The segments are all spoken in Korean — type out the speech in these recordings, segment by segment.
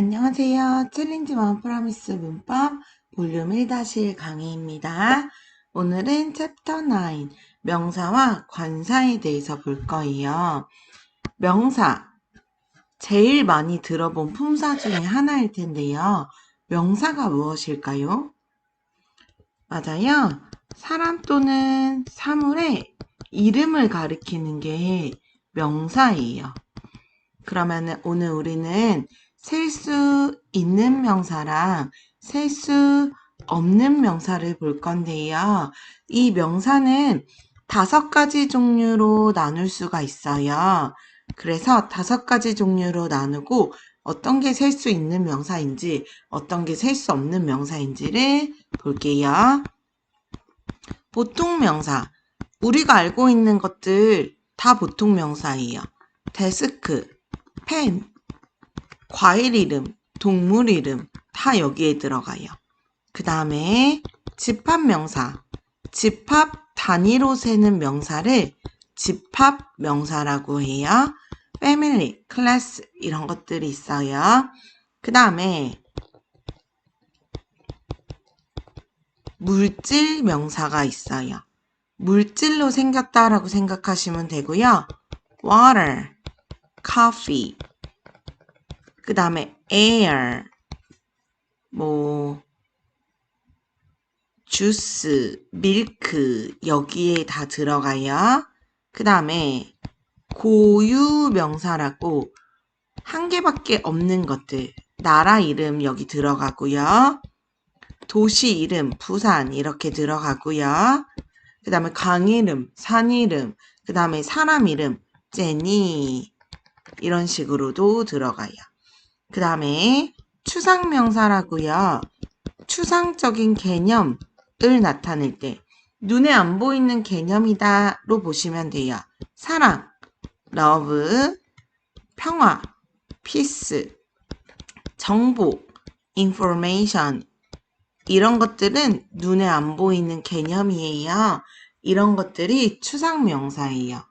안녕하세요. 챌린지 원 프라미스 문법 볼륨 1-1 강의입니다. 오늘은 챕터 9 명사와 관사에 대해서 볼 거예요. 명사 제일 많이 들어본 품사 중에 하나일 텐데요. 명사가 무엇일까요? 맞아요. 사람 또는 사물의 이름을 가리키는 게 명사예요. 그러면 오늘 우리는 셀 수 있는 명사랑 셀 수 없는 명사를 볼 건데요. 이 명사는 다섯 가지 종류로 나눌 수가 있어요. 그래서 다섯 가지 종류로 나누고 어떤 게 셀 수 있는 명사인지 어떤 게 셀 수 없는 명사인지를 볼게요. 보통 명사. 우리가 알고 있는 것들 다 보통 명사예요. 데스크, 펜, 과일 이름, 동물 이름 다 여기에 들어가요. 그 다음에 집합 명사. 집합 단위로 세는 명사를 집합 명사라고 해요. family, class 이런 것들이 있어요. 그 다음에 물질 명사가 있어요. 물질로 생겼다라고 생각하시면 되고요. water, coffee, 그 다음에 air, 뭐 주스, 밀크 여기에 다 들어가요. 그 다음에 고유 명사라고 한 개밖에 없는 것들 나라 이름 여기 들어가고요. 도시 이름 부산 이렇게 들어가고요. 그 다음에 강 이름, 산 이름, 그 다음에 사람 이름 제니 이런 식으로도 들어가요. 그 다음에 추상명사라고요. 추상적인 개념을 나타낼 때 눈에 안 보이는 개념이다로 보시면 돼요. 사랑, love, 평화, peace, 정보, information 이런 것들은 눈에 안 보이는 개념이에요. 이런 것들이 추상명사예요.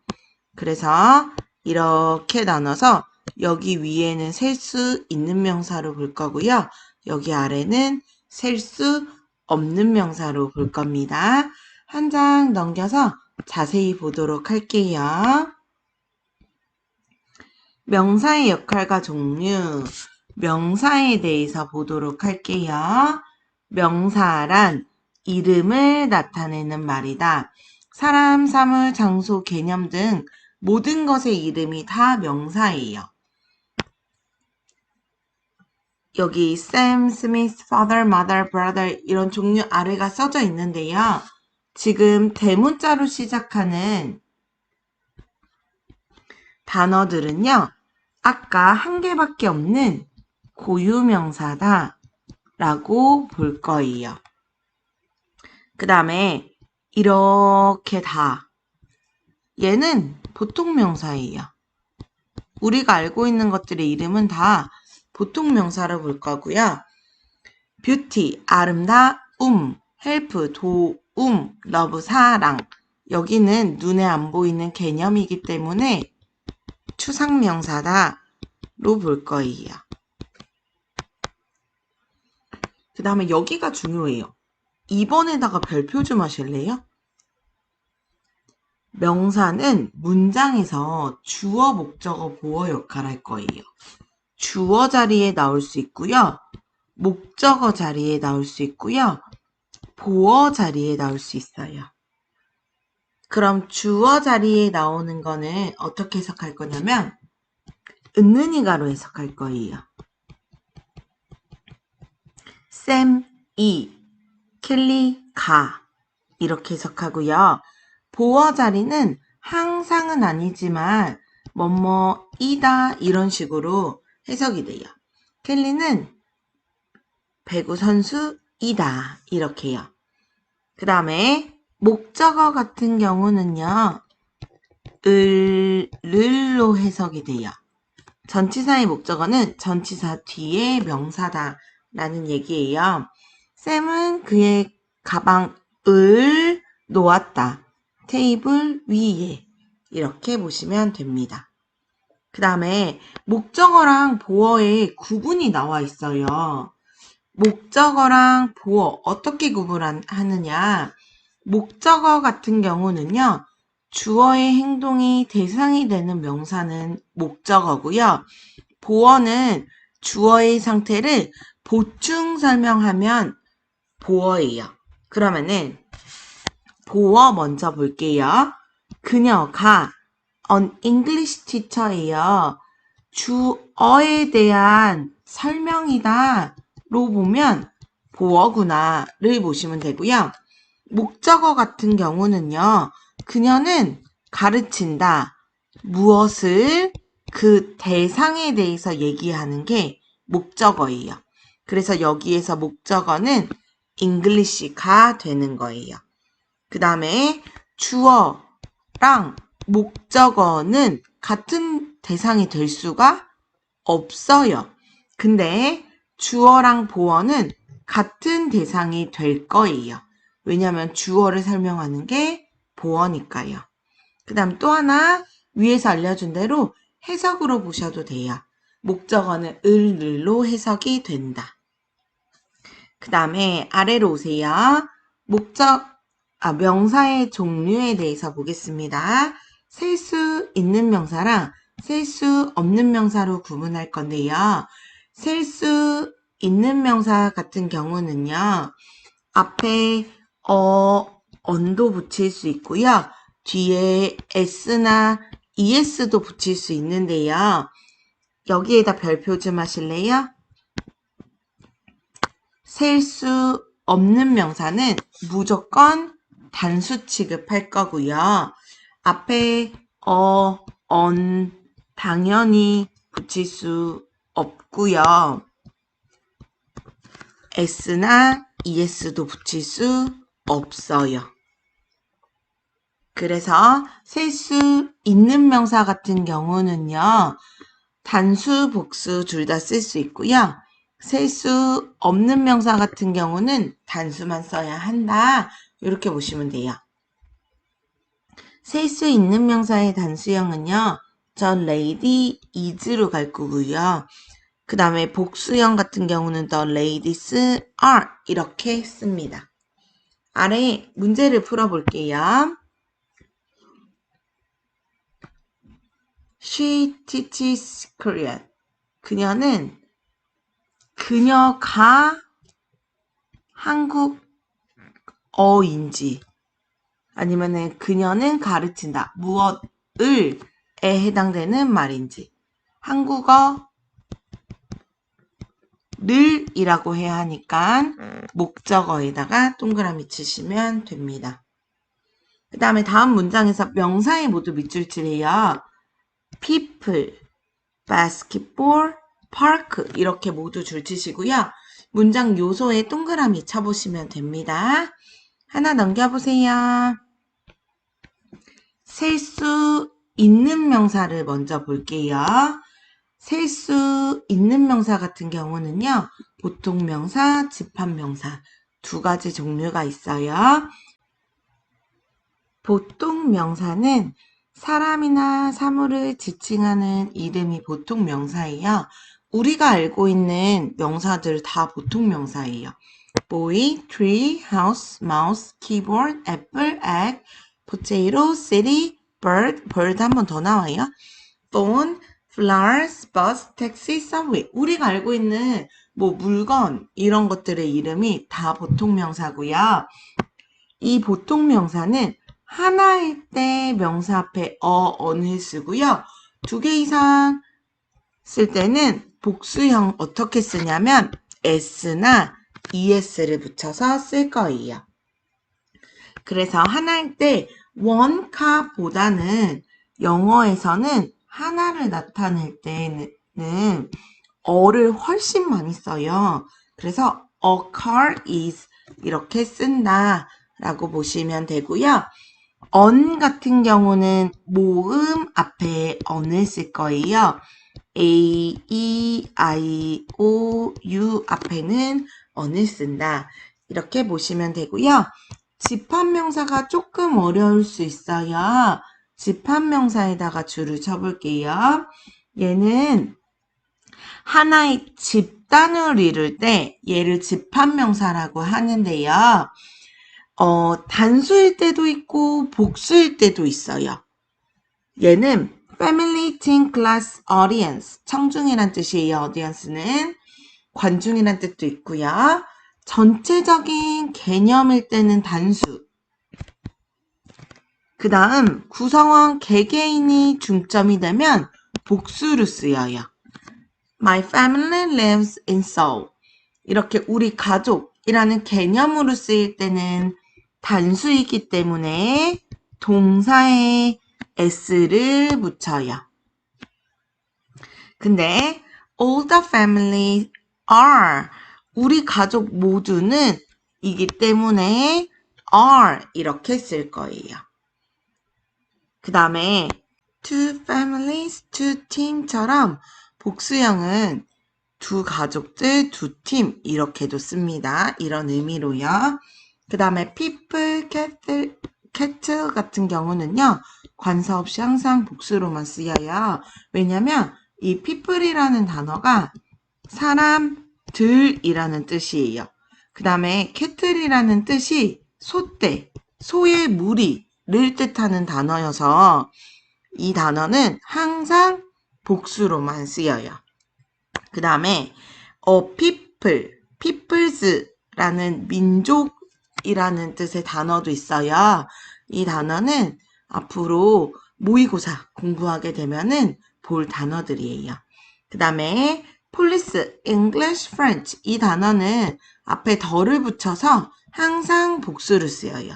그래서 이렇게 나눠서 여기 위에는 셀 수 있는 명사로 볼 거고요. 여기 아래는 셀 수 없는 명사로 볼 겁니다. 한 장 넘겨서 자세히 보도록 할게요. 명사의 역할과 종류, 명사에 대해서 보도록 할게요. 명사란 이름을 나타내는 말이다. 사람, 사물, 장소, 개념 등 모든 것의 이름이 다 명사예요. 여기 Sam, Smith, Father, Mother, Brother 이런 종류 아래가 써져 있는데요. 지금 대문자로 시작하는 단어들은요. 아까 한 개밖에 없는 고유명사다 라고 볼 거예요. 그 다음에 이렇게 다 얘는 보통 명사예요. 우리가 알고 있는 것들의 이름은 다 보통 명사로 볼 거고요. 뷰티, 아름다움, 헬프, 도움, 러브, 사랑. 여기는 눈에 안 보이는 개념이기 때문에 추상명사다로 볼 거예요. 그 다음에 여기가 중요해요. 2번에다가 별표 좀 하실래요? 명사는 문장에서 주어, 목적어, 보어 역할을 할 거예요. 주어 자리에 나올 수 있고요. 목적어 자리에 나올 수 있고요. 보어 자리에 나올 수 있어요. 그럼 주어 자리에 나오는 거는 어떻게 해석할 거냐면 은는이가로 해석할 거예요. 쌤, 이, 켈리, 가 이렇게 해석하고요. 보어 자리는 항상은 아니지만 뭐뭐 이다 이런 식으로 해석이 돼요. 켈리는 배구 선수이다. 이렇게요. 그 다음에 목적어 같은 경우는요. 을, 를로 해석이 돼요. 전치사의 목적어는 전치사 뒤에 명사다 라는 얘기예요. 쌤은 그의 가방을 놓았다. 테이블 위에 이렇게 보시면 됩니다. 그 다음에 목적어랑 보어에 구분이 나와 있어요. 목적어랑 보어 어떻게 구분하느냐? 목적어 같은 경우는요. 주어의 행동이 대상이 되는 명사는 목적어고요. 보어는 주어의 상태를 보충 설명하면 보어예요. 그러면은 보어 먼저 볼게요. 그녀가 an English teacher예요. 주어에 대한 설명이다. 로 보면 보어구나를 보시면 되고요. 목적어 같은 경우는요. 그녀는 가르친다. 무엇을 그 대상에 대해서 얘기하는 게 목적어예요. 그래서 여기에서 목적어는 English가 되는 거예요. 그 다음에 주어랑 목적어는 같은 대상이 될 수가 없어요. 근데 주어랑 보어는 같은 대상이 될 거예요. 왜냐하면 주어를 설명하는 게 보어니까요. 그 다음 또 하나 위에서 알려준 대로 해석으로 보셔도 돼요. 목적어는 을, 늘로 해석이 된다. 그 다음에 아래로 오세요. 목적, 아, 명사의 종류에 대해서 보겠습니다. 셀 수 있는 명사랑 셀 수 없는 명사로 구분할 건데요. 셀 수 있는 명사 같은 경우는요. 앞에 어, 언도 붙일 수 있고요. 뒤에 s나 es도 붙일 수 있는데요. 여기에다 별표 좀 하실래요? 셀 수 없는 명사는 무조건 단수 취급할 거고요. 앞에 어, 언, 당연히 붙일 수 없고요. s나 es도 붙일 수 없어요. 그래서 셀 수 있는 명사 같은 경우는요. 단수, 복수 둘 다 쓸 수 있고요. 셀 수 없는 명사 같은 경우는 단수만 써야 한다. 이렇게 보시면 돼요. 셀 수 있는 명사의 단수형은요. 저 lady is로 갈 거고요. 그 다음에 복수형 같은 경우는 the ladies are 이렇게 씁니다. 아래 문제를 풀어볼게요. She teaches Korean. 그녀는 그녀가 한국어인지 아니면은 그녀는 가르친다. 무엇을 에 해당되는 말인지 한국어 늘이라고 해야 하니까 목적어에다가 동그라미 치시면 됩니다. 그 다음에 다음 문장에서 명사에 모두 밑줄 칠해요. people, basketball, park 이렇게 모두 줄 치시고요. 문장 요소에 동그라미 쳐보시면 됩니다. 하나 넘겨보세요. 셀 수 있는 명사를 먼저 볼게요. 셀 수 있는 명사 같은 경우는요. 보통 명사, 집합 명사 두 가지 종류가 있어요. 보통 명사는 사람이나 사물을 지칭하는 이름이 보통 명사예요. 우리가 알고 있는 명사들 다 보통 명사예요. boy, tree, house, mouse, keyboard, apple, egg, potato, city, bird, bird 한 번 더 나와요. phone, flowers, bus, taxi, subway. 우리가 알고 있는 뭐 물건 이런 것들의 이름이 다 보통 명사고요. 이 보통 명사는 하나일 때 명사 앞에 어, 어는 쓰고요. 두 개 이상 쓸 때는 복수형 어떻게 쓰냐면 s나 es를 붙여서 쓸 거예요. 그래서 하나일 때 원카보다는 영어에서는 하나를 나타낼 때는 어를 훨씬 많이 써요. 그래서 a car is 이렇게 쓴다 라고 보시면 되고요. on 같은 경우는 모음 앞에 on을 쓸 거예요. a, e, i, o, u 앞에는 on을 쓴다. 이렇게 보시면 되고요. 집합명사가 조금 어려울 수 있어요. 집합명사에다가 줄을 쳐볼게요. 얘는 하나의 집단을 이룰 때 얘를 집합명사라고 하는데요. 어, 단수일 때도 있고 복수일 때도 있어요. 얘는 family, teen, class, audience 청중이란 뜻이에요. audience는 관중이란 뜻도 있고요. 전체적인 개념일 때는 단수. 그 다음 구성원 개개인이 중점이 되면 복수로 쓰여요. My family lives in Seoul. 이렇게 우리 가족이라는 개념으로 쓰일 때는 단수이기 때문에 동사에 s를 붙여요. 근데 all the family are 우리 가족 모두는 이기 때문에 are 이렇게 쓸 거예요. 그 다음에 two families, two team처럼 복수형은 두 가족들, 두 팀 이렇게도 씁니다. 이런 의미로요. 그 다음에 people, cattle, 같은 경우는요. 관사 없이 항상 복수로만 쓰여요. 왜냐면 이 people이라는 단어가 사람 들이라는 뜻이에요. 그 다음에 cattle이라는 뜻이 소떼, 소의 무리를 뜻하는 단어여서 이 단어는 항상 복수로만 쓰여요. 그 다음에 어 people, peoples라는 민족이라는 뜻의 단어도 있어요. 이 단어는 앞으로 모의고사 공부하게 되면은 볼 단어들이에요. 그 다음에 police, English, French 이 단어는 앞에 더를 붙여서 항상 복수를 쓰여요.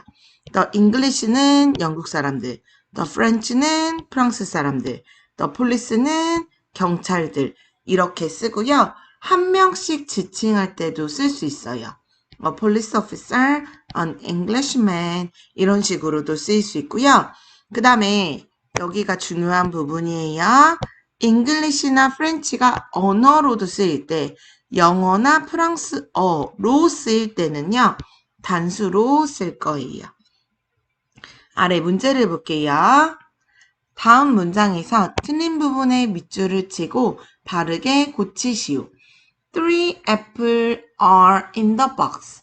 The English는 영국 사람들, The French는 프랑스 사람들, The Police는 경찰들 이렇게 쓰고요. 한 명씩 지칭할 때도 쓸 수 있어요. A police officer, an Englishman 이런 식으로도 쓰일 수 있고요. 그 다음에 여기가 중요한 부분이에요. English나 French가 언어로도 쓰일 때 영어나 프랑스어로 쓰일 때는요. 단수로 쓸 거예요. 아래 문제를 볼게요. 다음 문장에서 틀린 부분에 밑줄을 치고 바르게 고치시오. Three apple are in the box.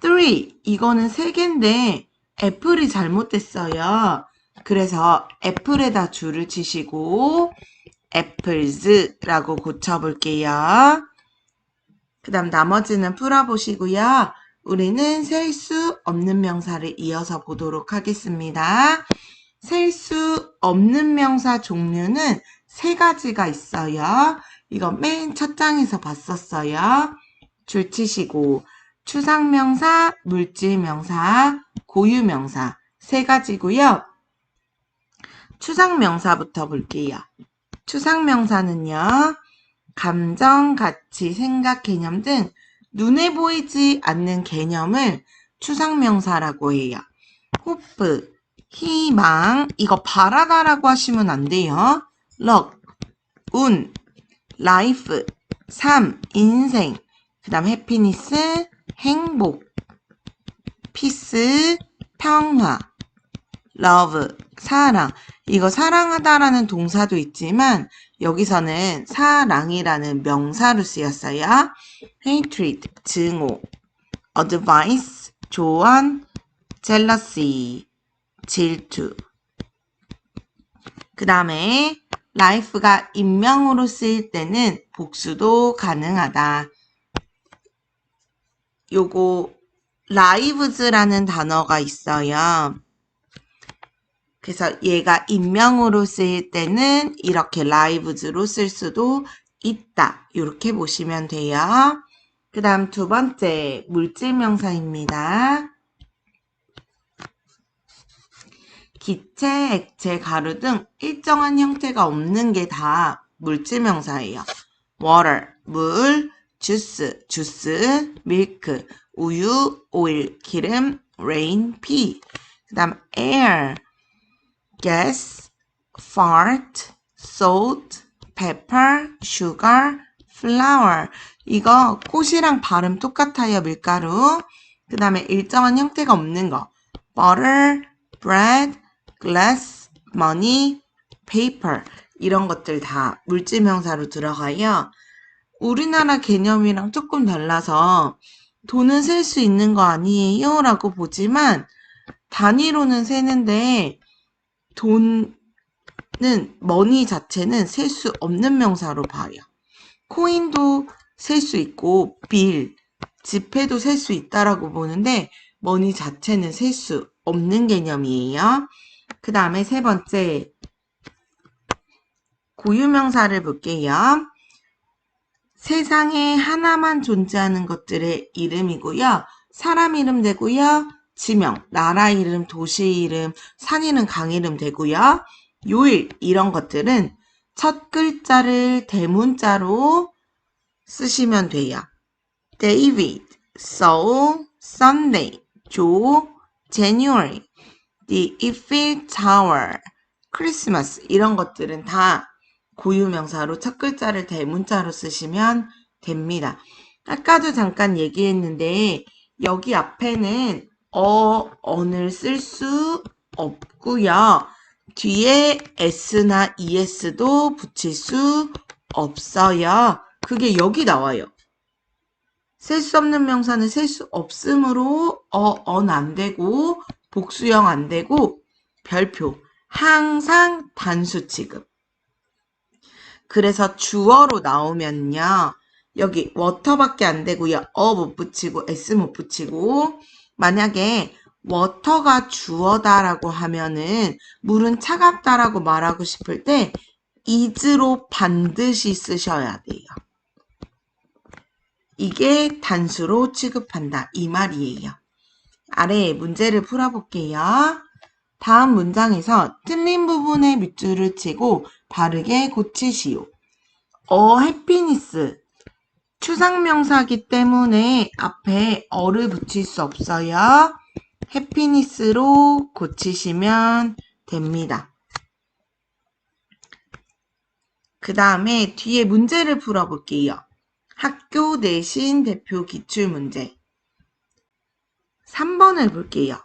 Three 이거는 세 개인데 애플이 잘못됐어요. 그래서 애플에다 줄을 치시고 apples라고 고쳐볼게요. 그 다음 나머지는 풀어보시고요. 우리는 셀 수 없는 명사를 이어서 보도록 하겠습니다. 셀 수 없는 명사 종류는 세 가지가 있어요. 이거 맨 첫 장에서 봤었어요. 줄 치시고 추상명사, 물질명사, 고유명사 세 가지고요. 추상명사부터 볼게요. 추상명사는요. 감정, 가치, 생각, 개념 등 눈에 보이지 않는 개념을 추상명사라고 해요. 호프, 희망, 이거 바라다라고 하시면 안 돼요. 럭, 운, 라이프, 삶, 인생, 그 다음 해피니스, 행복, 피스, 평화, 러브, 사랑. 이거 사랑하다라는 동사도 있지만 여기서는 사랑이라는 명사로 쓰였어요. hatred, 증오, advice, 조언, jealousy, 질투. 그 다음에 life가 인명으로 쓰일 때는 복수도 가능하다. 요거 lives라는 단어가 있어요. 그래서 얘가 인명으로 쓰일 때는 이렇게 lives로 쓸 수도 있다. 이렇게 보시면 돼요. 그 다음 두 번째 물질명사입니다. 기체, 액체, 가루 등 일정한 형태가 없는 게 다 물질명사예요. water, 물, 주스, 주스, 밀크, 우유, 오일, 기름, rain, 비. 그 다음 air, gas, fart, salt, pepper, sugar, flour. 이거 꽃이랑 발음 똑같아요, 밀가루. 그 다음에 일정한 형태가 없는 거. butter, bread, glass, money, paper. 이런 것들 다 물질 명사로 들어가요. 우리나라 개념이랑 조금 달라서 돈은 셀 수 있는 거 아니에요? 라고 보지만 단위로는 세는데 돈은 머니 자체는 셀 수 없는 명사로 봐요. 코인도 셀 수 있고 빌, 지폐도 셀 수 있다라고 보는데 머니 자체는 셀 수 없는 개념이에요. 그 다음에 세 번째 고유명사를 볼게요. 세상에 하나만 존재하는 것들의 이름이고요. 사람 이름 되고요. 지명, 나라 이름, 도시 이름, 산 이름, 강 이름 되고요. 요일 이런 것들은 첫 글자를 대문자로 쓰시면 돼요. David, Saul, Sunday, Joe, January, The Eiffel Tower, Christmas 이런 것들은 다 고유명사로 첫 글자를 대문자로 쓰시면 됩니다. 아까도 잠깐 얘기했는데 여기 앞에는 어, 언을 쓸 수 없고요. 뒤에 s나 es도 붙일 수 없어요. 그게 여기 나와요. 셀 수 없는 명사는 셀 수 없으므로 어, 언 안 되고 복수형 안 되고 별표 항상 단수 취급. 그래서 주어로 나오면요. 여기 워터밖에 안 되고요. 어 못 붙이고 s 못 붙이고 만약에 워터가 주어다라고 하면은 물은 차갑다라고 말하고 싶을 때 is로 반드시 쓰셔야 돼요. 이게 단수로 취급한다. 이 말이에요. 아래 문제를 풀어볼게요. 다음 문장에서 틀린 부분에 밑줄을 치고 바르게 고치시오. 어 해피니스 추상명사기 때문에 앞에 어를 붙일 수 없어요. 해피니스로 고치시면 됩니다. 그 다음에 뒤에 문제를 풀어볼게요. 학교 내신 대표 기출문제. 3번을 볼게요.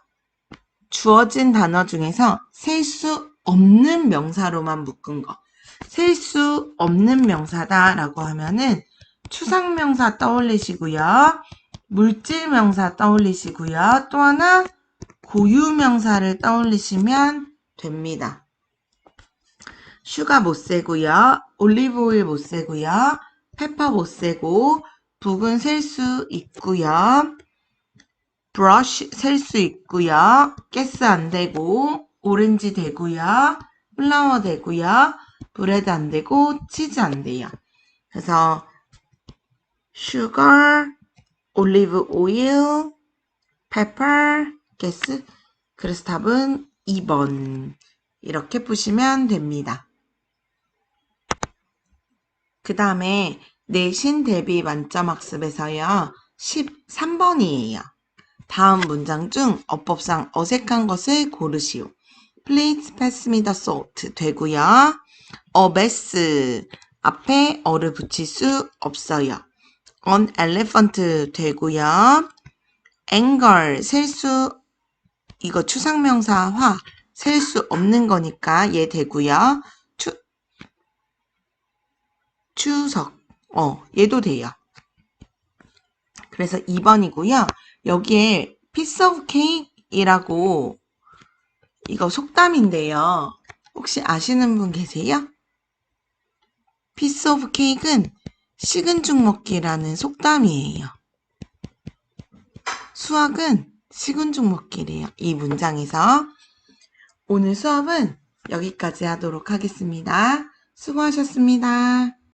주어진 단어 중에서 셀 수 없는 명사로만 묶은 거. 셀 수 없는 명사다 라고 하면은 추상명사 떠올리시고요. 물질명사 떠올리시고요. 또 하나 고유명사를 떠올리시면 됩니다. 슈가 못 세고요. 올리브오일 못 세고요. 페퍼 못 세고 북은 셀 수 있고요. 브러쉬 셀 수 있고요. 가스 안 되고 오렌지 되고요. 플라워 되고요. 브레드 안 되고 치즈 안 돼요. 그래서 sugar, 올리브 오일, pepper, 가스. 그래서 답은 2번. 이렇게 푸시면 됩니다. 그 다음에 내신 대비 만점 학습에서요. 13번이에요. 다음 문장 중 어법상 어색한 것을 고르시오. Please pass me the salt 되고요. a mess 앞에 어를 붙일 수 없어요. An elephant 되고요. anger 셀 수 이거 추상명사 화 셀 수 없는 거니까 얘 되고요. 추 추석 어 얘도 돼요. 그래서 2번이고요. 여기에 piece of cake이라고 이거 속담인데요. 혹시 아시는 분 계세요? piece of cake은 식은 죽 먹기라는 속담이에요. 수학은 식은 죽 먹기래요. 이 문장에서 오늘 수업은 여기까지 하도록 하겠습니다. 수고하셨습니다.